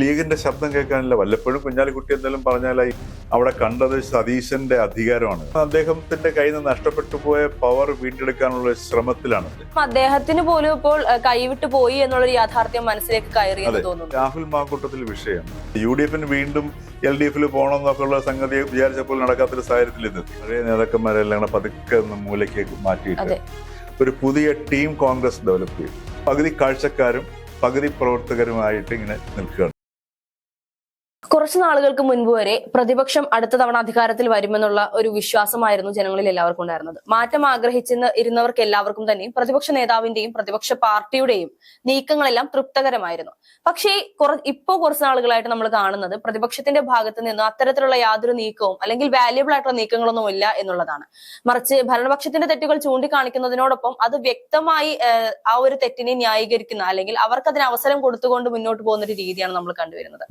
ലീഗിന്റെ ശബ്ദം കേൾക്കാനില്ല. വല്ലപ്പോഴും കുഞ്ഞാലിക്കുട്ടി എന്തെങ്കിലും പറഞ്ഞാലായി അവിടെ കണ്ടത് സതീശന്റെ അധികാരമാണ്. അദ്ദേഹത്തിന്റെ കയ്യിൽ നിന്ന് നഷ്ടപ്പെട്ടു പോയ പവർ വീണ്ടെടുക്കാനുള്ള ശ്രമത്തിലാണ്. അദ്ദേഹത്തിന് പോലും ഇപ്പോൾ കൈവിട്ടു പോയി എന്നുള്ള യാഥാർത്ഥ്യം മനസ്സിലേക്ക് കയറി തോന്നുന്നു. രാഹുൽ മാക്കൂട്ടത്തിൽ വിഷയം. യു ഡി എഫിന് വീണ്ടും എൽ ഡി എഫിൽ പോകണം എന്നൊക്കെയുള്ള സംഗതി വിചാരിച്ചപ്പോൾ നടക്കാത്തൊരു സാഹചര്യത്തിൽ ഇന്ന് പഴയ നേതാക്കന്മാരെല്ലാം പതുക്കെ മൂലയ്ക്ക് മാറ്റിയിട്ട് ഒരു പുതിയ ടീം കോൺഗ്രസ് ഡെവലപ്പ് ചെയ്തു. പകുതി കാഴ്ചക്കാരും പകുതി പ്രവർത്തകരുമായിട്ട് ഇങ്ങനെ നിൽക്കുകയാണ്. കുറച്ചു നാളുകൾക്ക് മുൻപ് വരെ പ്രതിപക്ഷം അടുത്ത തവണ അധികാരത്തിൽ വരുമെന്നുള്ള ഒരു വിശ്വാസമായിരുന്നു ജനങ്ങളിൽ എല്ലാവർക്കും ഉണ്ടായിരുന്നത്. മാറ്റം ആഗ്രഹിച്ചെന്ന് ഇരുന്നവർക്ക് എല്ലാവർക്കും തന്നെയും പ്രതിപക്ഷ നേതാവിന്റെയും പ്രതിപക്ഷ പാർട്ടിയുടെയും നീക്കങ്ങളെല്ലാം തൃപ്തകരമായിരുന്നു. പക്ഷേ ഇപ്പോൾ ഇപ്പോ കുറച്ച് നാളുകളായിട്ട് നമ്മൾ കാണുന്നത് പ്രതിപക്ഷത്തിന്റെ ഭാഗത്ത് നിന്ന് അത്തരത്തിലുള്ള യാതൊരു നീക്കവും അല്ലെങ്കിൽ വാല്യുബിൾ ആയിട്ടുള്ള നീക്കങ്ങളൊന്നും ഇല്ല എന്നുള്ളതാണ്. മറിച്ച് ഭരണപക്ഷത്തിന്റെ തെറ്റുകൾ ചൂണ്ടിക്കാണിക്കുന്നതിനോടൊപ്പം അത് വ്യക്തമായി ആ ഒരു തെറ്റിനെ ന്യായീകരിക്കുന്ന അല്ലെങ്കിൽ അവർക്ക് അതിന് അവസരം കൊടുത്തുകൊണ്ട് മുന്നോട്ട് പോകുന്ന ഒരു രീതിയാണ് നമ്മൾ കണ്ടുവരുന്നത്.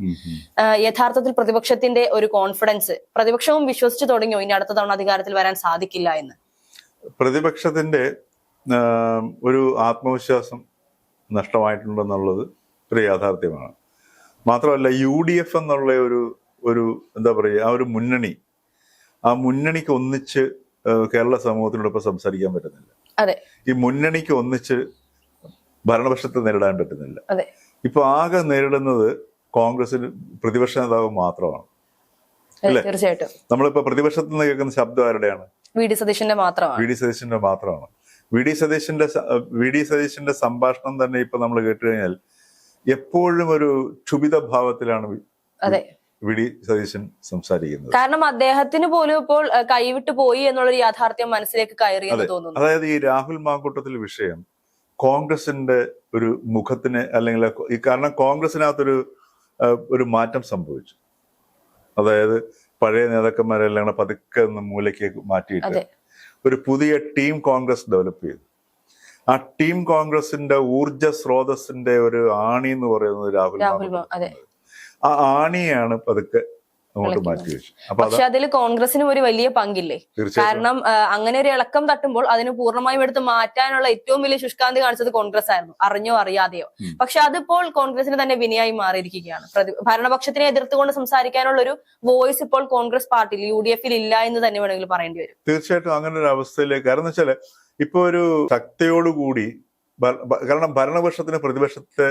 യഥാർത്ഥത്തിൽ പ്രതിപക്ഷത്തിന്റെ ഒരു കോൺഫിഡൻസ് പ്രതിപക്ഷവും വിശ്വസിച്ചു തുടങ്ങിയോ? ഇനി അടുത്ത തവണ അധികാരത്തിൽ വരാൻ സാധിക്കില്ല എന്ന്. പ്രതിപക്ഷത്തിന്റെ ഒരു ആത്മവിശ്വാസം നഷ്ടമായിട്ടുണ്ടെന്നുള്ളത് ഒരു യാഥാർത്ഥ്യമാണ്. മാത്രമല്ല യു ഡി എഫ് എന്നുള്ള ഒരു ഒരു എന്താ പറയുക ആ ഒരു മുന്നണി ആ മുന്നണിക്ക് ഒന്നിച്ച് കേരള സമൂഹത്തിനോടൊപ്പം സംസാരിക്കാൻ പറ്റുന്നില്ല. അതെ. ഈ മുന്നണിക്ക് ഒന്നിച്ച് ഭരണപക്ഷത്തെ നേരിടാൻ പറ്റുന്നില്ല. അതെ. ഇപ്പൊ ആകെ നേരിടുന്നത് കോൺഗ്രസിന് പ്രതിപക്ഷ നേതാവ് മാത്രമാണ്? തീർച്ചയായിട്ടും. നമ്മളിപ്പോ പ്രതിപക്ഷത്ത് നിന്ന് കേൾക്കുന്ന ശബ്ദം ആരുടെയാണ്? വി ഡി സതീശന്റെ മാത്രമാണ്. വി ഡി സതീശന്റെ മാത്രമാണ്. വി ഡി സതീശന്റെ സ- വി ഡി സതീശന്റെ സംഭാഷണം തന്നെ ഇപ്പൊ നമ്മൾ കേട്ട് കഴിഞ്ഞാൽ എപ്പോഴും ഒരു ക്ഷുഭിത ഭാവത്തിലാണ് അതെ. വി ഡി സതീശൻ സംസാരിക്കുന്നത്. കാരണം അദ്ദേഹത്തിന് പോലും ഇപ്പോൾ കൈവിട്ട് പോയി എന്നുള്ളൊരു യാഥാർത്ഥ്യം മനസ്സിലേക്ക് കയറി തോന്നുന്നു. അതായത് ഈ രാഹുൽ മാങ്കൂട്ടത്തിൽ വിഷയം കോൺഗ്രസിന്റെ ഒരു മുഖത്തിന് അല്ലെങ്കിൽ ഈ കാരണം കോൺഗ്രസിനകത്തൊരു ഒരു മാറ്റം സംഭവിച്ചു. അതായത് പഴയ നേതാക്കന്മാരെല്ലാം കൂടെ പതുക്കെ ഒന്ന് മൂലയ്ക്ക് മാറ്റിയിട്ട് ഒരു പുതിയ ടീം കോൺഗ്രസ് ഡെവലപ്പ് ചെയ്തു. ആ ടീം കോൺഗ്രസിന്റെ ഊർജ സ്രോതസ്സിന്റെ ഒരു ആണി എന്ന് പറയുന്നത് രാഹുൽ ആ ആണിയാണ് പതുക്കെ അങ്ങോട്ട് ഇളക്കി മാറ്റി വെച്ചു. പക്ഷെ അതിൽ കോൺഗ്രസിനും ഒരു വലിയ പങ്കില്ലേ? കാരണം അങ്ങനെ ഒരു ഇളക്കം തട്ടുമ്പോൾ അതിന് പൂർണമായും എടുത്ത് മാറ്റാനുള്ള ഏറ്റവും വലിയ ശുഷ്കാന്തി കാണിച്ചത് കോൺഗ്രസ് ആയിരുന്നു അറിഞ്ഞോ അറിയാതെയോ. പക്ഷെ അതിപ്പോൾ കോൺഗ്രസിന് തന്നെ വിനയായി മാറിയിരിക്കുകയാണ്. ഭരണപക്ഷത്തിനെ എതിർത്തുകൊണ്ട് സംസാരിക്കാനുള്ള ഒരു വോയിസ് ഇപ്പോൾ കോൺഗ്രസ് പാർട്ടിയിൽ യു ഡി എഫിൽ ഇല്ല എന്ന് തന്നെ വേണമെങ്കിൽ പറയേണ്ടി വരും. തീർച്ചയായിട്ടും അങ്ങനെ ഒരു അവസ്ഥയിലേക്ക് കാരണം വെച്ചാൽ ഇപ്പൊ ഒരു ശക്തിയോടുകൂടി കാരണം ഭരണപക്ഷത്തിന് പ്രതിപക്ഷത്തെ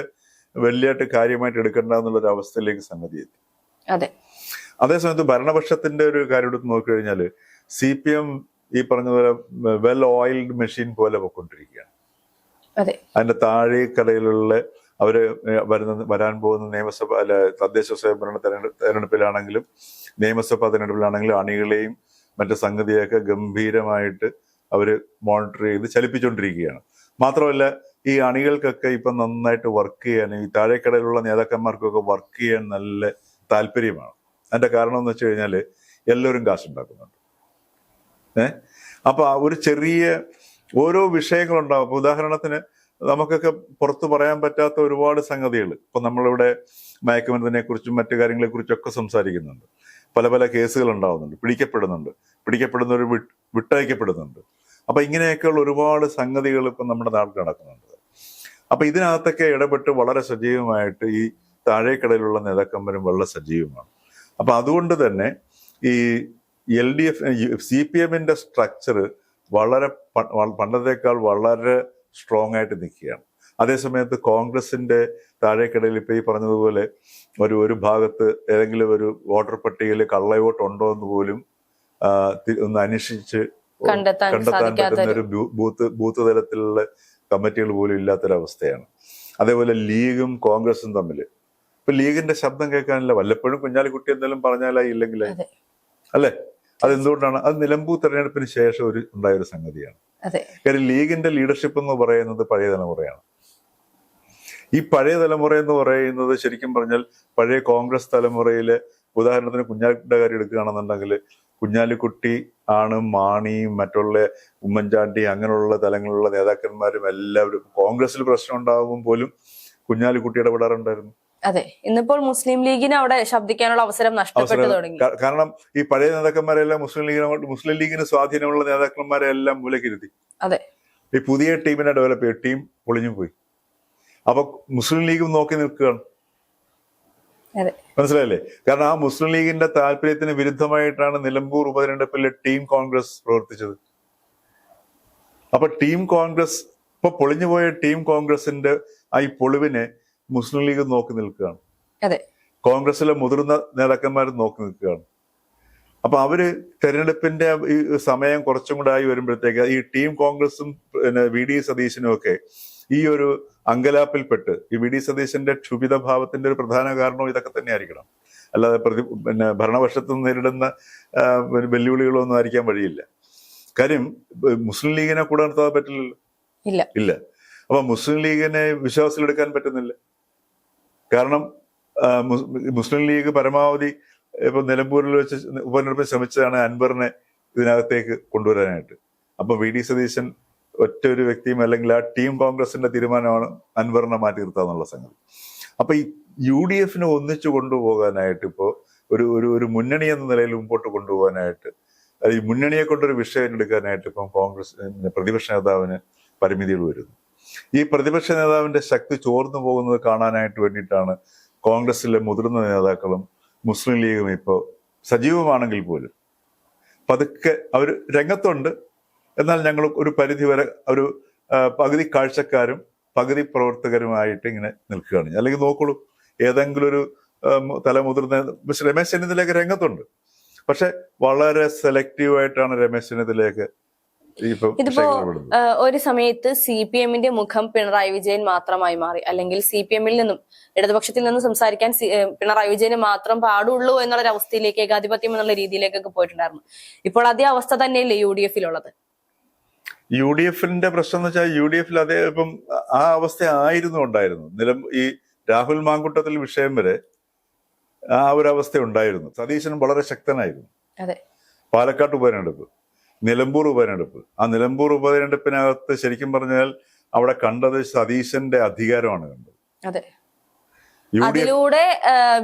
വലിയായിട്ട് കാര്യമായിട്ട് എടുക്കേണ്ട എന്നുള്ള ഒരു അവസ്ഥയിലേക്ക് സംഗതി എത്തി. അതെ. അതേസമയത്ത് ഭരണപക്ഷത്തിന്റെ ഒരു കാര്യം എടുത്ത് നോക്കിക്കഴിഞ്ഞാൽ സി പി എം ഈ പറഞ്ഞതുപോലെ വെൽ ഓയിൽഡ് മെഷീൻ പോലെ പോയിക്കൊണ്ടിരിക്കുകയാണ് അതെ. അതിന്റെ താഴേക്കടയിലുള്ള അവർ വരുന്ന വരാൻ പോകുന്ന നിയമസഭ അല്ല തദ്ദേശ സ്വയംഭരണ തെരഞ്ഞെടുപ്പ് തെരഞ്ഞെടുപ്പിലാണെങ്കിലും നിയമസഭാ തെരഞ്ഞെടുപ്പിലാണെങ്കിലും അണികളെയും മറ്റു സംഗതിയൊക്കെ ഗംഭീരമായിട്ട് അവർ മോണിറ്റർ ചെയ്ത് ചലിപ്പിച്ചുകൊണ്ടിരിക്കുകയാണ് മാത്രമല്ല ഈ അണികൾക്കൊക്കെ ഇപ്പൊ നന്നായിട്ട് വർക്ക് ചെയ്യാൻ ഈ താഴേക്കടയിലുള്ള നേതാക്കന്മാർക്കൊക്കെ വർക്ക് ചെയ്യാൻ നല്ല താല്പര്യമാണ്. അതിന്റെ കാരണം എന്ന് വെച്ച് കഴിഞ്ഞാൽ എല്ലാവരും കാശുണ്ടാക്കുന്നുണ്ട്. ഏ? അപ്പോൾ ഒരു ചെറിയ ഓരോ വിഷയങ്ങളുണ്ടാവും. അപ്പോൾ ഉദാഹരണത്തിന് നമുക്കൊക്കെ പുറത്ത് പറയാൻ പറ്റാത്ത ഒരുപാട് സംഗതികൾ ഇപ്പം നമ്മളിവിടെ മയക്കുമരുന്നിനെ കുറിച്ചും മറ്റു കാര്യങ്ങളെക്കുറിച്ചൊക്കെ സംസാരിക്കുന്നുണ്ട്. പല പല കേസുകൾ ഉണ്ടാവുന്നുണ്ട് പിടിക്കപ്പെടുന്നുണ്ട്. പിടിക്കപ്പെടുന്നവർ വിട്ട് വിട്ടയക്കപ്പെടുന്നുണ്ട്. അപ്പോൾ ഇങ്ങനെയൊക്കെയുള്ള ഒരുപാട് സംഗതികൾ ഇപ്പം നമ്മുടെ നാട്ടിൽ നടക്കുന്നുണ്ട്. അപ്പം ഇതിനകത്തൊക്കെ ഇടപെട്ട് വളരെ സജീവമായിട്ട് ഈ താഴേക്കടയിലുള്ള നേതാക്കന്മാരും വളരെ സജീവമാണ്. അപ്പൊ അതുകൊണ്ട് തന്നെ ഈ L D F C P എമ്മിന്റെ സ്ട്രക്ചർ വളരെ പണ്ടത്തേക്കാൾ വളരെ സ്ട്രോങ് ആയിട്ട് നിൽക്കുകയാണ്. അതേസമയത്ത് കോൺഗ്രസിന്റെ താഴേക്കിടയിൽ ഇപ്പൊ ഈ പറഞ്ഞതുപോലെ ഒരു ഒരു ഭാഗത്ത് ഏതെങ്കിലും ഒരു വോട്ടർ പട്ടികയിൽ കള്ളവോട്ട് ഉണ്ടോ എന്ന് പോലും ഒന്ന് അന്വേഷിച്ച് കണ്ടെത്താൻ പറ്റുന്ന ഒരു ബൂത്ത് ബൂത്ത് തലത്തിലുള്ള കമ്മിറ്റികൾ പോലും ഇല്ലാത്തൊരവസ്ഥയാണ്. അതേപോലെ ലീഗും കോൺഗ്രസും തമ്മിൽ ഇപ്പൊ ലീഗിന്റെ ശബ്ദം കേൾക്കാനില്ല. വല്ലപ്പോഴും കുഞ്ഞാലിക്കുട്ടി എന്തെങ്കിലും പറഞ്ഞാലായി ഇല്ലെങ്കിലേ? അല്ലേ അല്ലെ? അത് എന്തുകൊണ്ടാണ് അത് നിലമ്പൂർ തെരഞ്ഞെടുപ്പിന് ശേഷം ഒരു ഉണ്ടായ ഒരു സംഗതിയാണ്. കാര്യം ലീഗിന്റെ ലീഡർഷിപ്പ് എന്ന് പറയുന്നത് പഴയ തലമുറയാണ്. ഈ പഴയ തലമുറ എന്ന് പറയുന്നത് ശരിക്കും പറഞ്ഞാൽ പഴയ കോൺഗ്രസ് തലമുറയിലെ ഉദാഹരണത്തിന് കുഞ്ഞാലിക്കുട്ടിയുടെ കാര്യം എടുക്കുകയാണെന്നുണ്ടെങ്കിൽ കുഞ്ഞാലിക്കുട്ടി ആണ് മാണിയും മറ്റുള്ള ഉമ്മൻചാണ്ടി അങ്ങനെയുള്ള തലങ്ങളിലുള്ള നേതാക്കന്മാരും എല്ലാവരും കോൺഗ്രസിൽ പ്രശ്നം ഉണ്ടാകുമ്പോൾ പോലും കുഞ്ഞാലിക്കുട്ടി ഇടപെടാറുണ്ടായിരുന്നു. അതെ ഇന്നിപ്പോൾ മുസ്ലിം ലീഗിന് അവിടെ ശബ്ദിക്കാനുള്ള അവസരം നഷ്ടപ്പെട്ടു തുടങ്ങി. കാരണം ഈ പഴയ നേതാക്കന്മാരെല്ലാം മുസ്ലിം ലീഗിനെ മുസ്ലിം ലീഗിന് സ്വാധീനമുള്ള നേതാക്കന്മാരെ എല്ലാം മൂലക്കിരുത്തി അതെ. ഈ പുതിയ ടീമിനെ ഡെവലപ്പ് ചെയ്യും ടീം പൊളിഞ്ഞു പോയി. അപ്പൊ മുസ്ലിം ലീഗും നോക്കി നിൽക്കുകയാണ്. മനസ്സിലായില്ലേ? കാരണം ആ മുസ്ലിം ലീഗിന്റെ താല്പര്യത്തിന് വിരുദ്ധമായിട്ടാണ് നിലമ്പൂർ ഉപതെരഞ്ഞെടുപ്പിലെ ടീം കോൺഗ്രസ് പ്രവർത്തിച്ചത്. അപ്പൊ ടീം കോൺഗ്രസ് ഇപ്പൊ പൊളിഞ്ഞുപോയ ടീം കോൺഗ്രസിന്റെ ആ ഈ പൊളിവിനെ മുസ്ലിം ലീഗ് നോക്കി നിൽക്കുകയാണ്. അതെ. കോൺഗ്രസിലെ മുതിർന്ന നേതാക്കന്മാർ നോക്കി നിൽക്കുകയാണ്. അപ്പൊ അവർ തെരഞ്ഞെടുപ്പിന്റെ ഈ സമയം കുറച്ചും കൂടെ ആയി വരുമ്പോഴത്തേക്ക് ഈ ടീം കോൺഗ്രസും പിന്നെ വി ഡി സതീശനും ഒക്കെ ഈ ഒരു അങ്കലാപ്പിൽപ്പെട്ട് ഈ വി ഡി സതീശന്റെ ക്ഷുഭിത ഭാവത്തിന്റെ ഒരു പ്രധാന കാരണവും ഇതൊക്കെ തന്നെ ആയിരിക്കണം അല്ലാതെ പ്രതി പിന്നെ ഭരണപക്ഷത്ത് നേരിടുന്ന വെല്ലുവിളികളൊന്നും ആയിരിക്കാൻ വഴിയില്ല. കാര്യം മുസ്ലിം ലീഗിനെ കൂടെ നിർത്താൻ പറ്റില്ലല്ലോ. ഇല്ല. ഇല്ല. അപ്പൊ മുസ്ലിം ലീഗിനെ വിശ്വാസത്തിലെടുക്കാൻ പറ്റുന്നില്ല. കാരണം മുസ്ലിം ലീഗ് പരമാവധി ഇപ്പൊ നിലമ്പൂരിൽ വെച്ച് ഉപതെരഞ്ഞെടുപ്പിൽ ശ്രമിച്ചതാണ് അൻവറിനെ ഇതിനകത്തേക്ക് കൊണ്ടുവരാനായിട്ട്. അപ്പൊ വി. ഡി. സതീശൻ ഒറ്റ ഒരു വ്യക്തിയും അല്ലെങ്കിൽ ആ ടീം കോൺഗ്രസിന്റെ തീരുമാനമാണ് അൻവറിനെ മാറ്റി നിർത്താന്നുള്ള സംഗതി. അപ്പൊ ഈ യു ഡി എഫിനെ ഒന്നിച്ചു കൊണ്ടുപോകാനായിട്ട് ഇപ്പോ ഒരു ഒരു ഒരു മുന്നണി എന്ന നിലയിൽ മുമ്പോട്ട് കൊണ്ടുപോകാനായിട്ട് അത് ഈ മുന്നണിയെ കൊണ്ടൊരു വിഷയം എടുക്കാനായിട്ട് ഇപ്പം കോൺഗ്രസ് പ്രതിപക്ഷ നേതാവിന് പരിമിതികൾ വരുന്നു. ഈ പ്രതിപക്ഷ നേതാവിന്റെ ശക്തി ചോർന്നു പോകുന്നത് കാണാനായിട്ട് വേണ്ടിയിട്ടാണ് കോൺഗ്രസിലെ മുതിർന്ന നേതാക്കളും മുസ്ലിം ലീഗും ഇപ്പോൾ സജീവമാണെങ്കിൽ പോലും. പതുക്കെ അവർ രംഗത്തുണ്ട്. എന്നാൽ ഞങ്ങൾ ഒരു പരിധി വരെ ഒരു പകുതി കാഴ്ചക്കാരും പകുതി പ്രവർത്തകരുമായിട്ട് ഇങ്ങനെ നിൽക്കുകയാണ്. അല്ലെങ്കിൽ നോക്കുള്ളൂ ഏതെങ്കിലും ഒരു തലമുതിർന്ന രമേശ് ചെന്നിത്തലയൊക്കെ രംഗത്തുണ്ട്. പക്ഷെ വളരെ സെലക്റ്റീവായിട്ടാണ് രമേശ് ചെന്നിത്തലയൊക്കെ ഇതിപ്പോ ഒരു സമയത്ത് സി പി എമ്മിന്റെ മുഖം പിണറായി വിജയൻ മാത്രമായി മാറി. അല്ലെങ്കിൽ സി പി എമ്മിൽ നിന്നും ഇടതുപക്ഷത്തിൽ നിന്നും സംസാരിക്കാൻ പിണറായി വിജയന് മാത്രം പാടുള്ളൂ എന്നുള്ള അവസ്ഥയിലേക്ക് ഏകാധിപത്യം എന്നുള്ള രീതിയിലേക്കൊക്കെ പോയിട്ടുണ്ടായിരുന്നു. ഇപ്പോൾ അതേ അവസ്ഥ തന്നെയല്ലേ യു ഡി എഫിലുള്ളത്? യു ഡി എഫിന്റെ പ്രശ്നം എന്ന് വെച്ചാൽ യു ഡി എഫിൽ അതേ ഇപ്പം ആ അവസ്ഥ ആയിരുന്നു ഉണ്ടായിരുന്നു നിലം ഈ രാഹുൽ മാങ്കുട്ടത്തിൽ വിഷയം വരെ ആ ഒരു അവസ്ഥ ഉണ്ടായിരുന്നു. സതീശനും വളരെ ശക്തനായിരുന്നു. അതെ. പാലക്കാട് ഉപതെരഞ്ഞെടുപ്പ്. നിലമ്പൂർ ഉപതെരഞ്ഞെടുപ്പ്. ആ നിലമ്പൂർ ഉപതെരഞ്ഞെടുപ്പിനകത്ത് ശരിക്കും പറഞ്ഞാൽ അവിടെ കണ്ടത് സതീശന്റെ അധികാരമാണ് കണ്ടത്. അതെ. അതിലൂടെ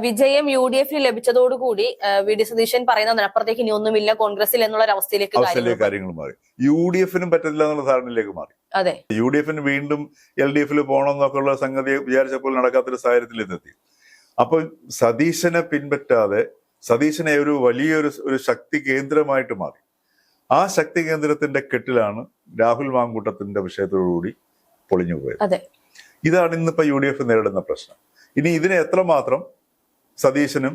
വിജയം യു ഡി എഫിന് ലഭിച്ചതോടുകൂടി വി ഡി സതീശൻ പറയുന്ന അപ്പുറത്തേക്ക് ഇനി ഒന്നുമില്ല കോൺഗ്രസിൽ എന്നുള്ള ഒരു അവസ്ഥയിലേക്ക് അവസ്ഥയിലേക്ക് കാര്യങ്ങൾ മാറി. യു ഡി എഫിനും പറ്റില്ല എന്നുള്ള ധാരണയിലേക്ക് മാറി. അതെ. യു ഡി എഫിന് വീണ്ടും എൽ ഡി എഫിൽ പോകണം എന്നൊക്കെ ഉള്ള സംഗതി വിചാരിച്ചപ്പോൾ നടക്കാത്തൊരു സാഹചര്യത്തിൽ എത്തി. അപ്പൊ സതീശനെ പിൻപറ്റാതെ സതീശനെ ഒരു വലിയൊരു ഒരു ശക്തി കേന്ദ്രമായിട്ട് മാറി. ആ ശക്തി കേന്ദ്രത്തിന്റെ കെട്ടിലാണ് രാഹുൽ മാങ്കൂട്ടത്തിന്റെ വിഷയത്തോടുകൂടി പൊളിഞ്ഞു പോയത്. അതെ. ഇതാണ് ഇന്നിപ്പോ യു ഡി എഫ് നേരിടുന്ന പ്രശ്നം. ഇനി ഇതിനെ എത്രമാത്രം സതീശനും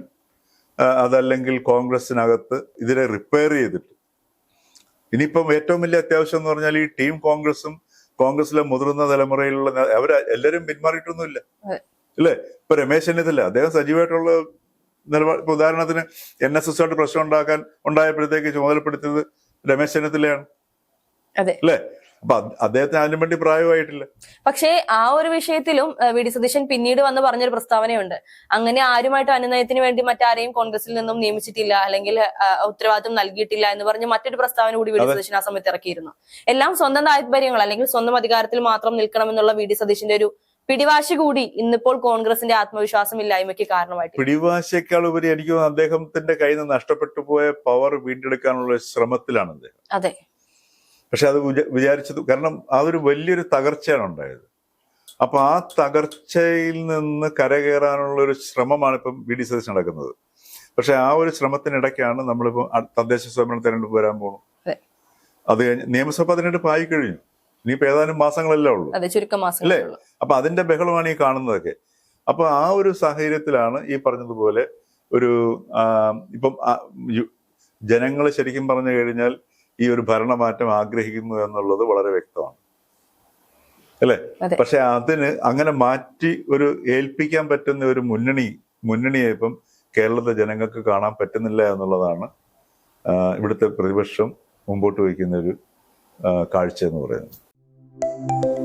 അതല്ലെങ്കിൽ കോൺഗ്രസിനകത്ത് ഇതിനെ റിപ്പയർ ചെയ്തിട്ട്. ഇനിയിപ്പം ഏറ്റവും വലിയ അത്യാവശ്യം എന്ന് പറഞ്ഞാൽ ഈ ടീം കോൺഗ്രസും കോൺഗ്രസിലെ മുതിർന്ന തലമുറയിലുള്ള അവർ എല്ലാവരും പിന്മാറിയിട്ടൊന്നുമില്ല. അല്ലേ ഇപ്പൊ രമേശ് ചെന്നിത്തല അദ്ദേഹം സജീവമായിട്ടുള്ള നിലപാട് ഉദാഹരണത്തിന് എൻ എസ് എസ് ആയിട്ട് പ്രശ്നം ഉണ്ടാക്കാൻ ഉണ്ടായപ്പോഴത്തേക്ക് ചുമതലപ്പെടുത്തിയത് രമേശ് ചെന്നിത്തലയാണ്. അല്ലേ? അപ്പൊ അദ്ദേഹത്തിന് അതിനു വേണ്ടി പ്രായമായിട്ടില്ല. പക്ഷേ ആ ഒരു വിഷയത്തിലും വി ഡി സതീശൻ പിന്നീട് വന്ന് പറഞ്ഞൊരു പ്രസ്താവനയുണ്ട്. അങ്ങനെ ആരുമായിട്ട് അനുനയത്തിന് വേണ്ടി മറ്റാരെയും കോൺഗ്രസിൽ നിന്നും നിയമിച്ചിട്ടില്ല അല്ലെങ്കിൽ ഉത്തരവാദിത്വം നൽകിയിട്ടില്ല എന്ന് പറഞ്ഞ് മറ്റൊരു പ്രസ്താവന കൂടി വി ഡി സതീശൻ ആ സമയത്ത് ഇറക്കിയിരുന്നു. എല്ലാം സ്വന്തം താല്പര്യങ്ങൾ അല്ലെങ്കിൽ സ്വന്തം അധികാരത്തിൽ മാത്രം നിൽക്കണമെന്നുള്ള വി ഡി സതീശന്റെ ഒരു പിടിവാശി കൂടി ഇന്നിപ്പോൾ കോൺഗ്രസിന്റെ ആത്മവിശ്വാസം ഇല്ലായ്മയ്ക്ക് കാരണമായിട്ട് പിടിവാശിയേക്കാൾ ഉപരി എനിക്ക് അദ്ദേഹത്തിന്റെ കയ്യിൽ നിന്ന് നഷ്ടപ്പെട്ടു പോയ പവർ വീണ്ടെടുക്കാനുള്ള ശ്രമത്തിലാണ് അദ്ദേഹം. അതെ. പക്ഷെ അത് വിചാ- വിചാരിച്ചത് കാരണം ഒരു വലിയൊരു തകർച്ചയാണ് ഉണ്ടായത്. അപ്പൊ ആ തകർച്ചയിൽ നിന്ന് കരകയറാനുള്ള ഒരു ശ്രമമാണ് ഇപ്പം ബി ഡി സതീശൻ നടക്കുന്നത്. പക്ഷെ ആ ഒരു ശ്രമത്തിനിടയ്ക്കാണ് നമ്മളിപ്പോ തദ്ദേശ സ്വയംഭരണ തെരഞ്ഞെടുപ്പ് വരാൻ പോകുന്നത് അതെ. അത് കഴിഞ്ഞ് നിയമസഭാ തെരഞ്ഞെടുപ്പ് ആയി കഴിഞ്ഞു ഇനിയിപ്പോ ഏതാനും മാസങ്ങളല്ലേ ഉള്ളൂ. അതെ ചുരുക്കം അല്ലേ? അപ്പൊ അതിന്റെ ബഹളമാണ് ഈ കാണുന്നതൊക്കെ. അപ്പൊ ആ ഒരു സാഹചര്യത്തിലാണ് ഈ പറഞ്ഞതുപോലെ ഒരു ഇപ്പം ജനങ്ങൾ ശരിക്കും പറഞ്ഞു കഴിഞ്ഞാൽ ഈ ഒരു ഭരണമാറ്റം ആഗ്രഹിക്കുന്നു എന്നുള്ളത് വളരെ വ്യക്തമാണ്. അല്ലേ. പക്ഷെ അതിന് അങ്ങനെ മാറ്റി ഒരു ഏൽപ്പിക്കാൻ പറ്റുന്ന ഒരു മുന്നണി മുന്നണിയെ ഇപ്പം കേരളത്തിലെ ജനങ്ങൾക്ക് കാണാൻ പറ്റുന്നില്ല എന്നുള്ളതാണ് ഇവിടുത്തെ പ്രതിപക്ഷം മുമ്പോട്ട് വയ്ക്കുന്ന ഒരു കാഴ്ച എന്ന് പറയുന്നത്. Música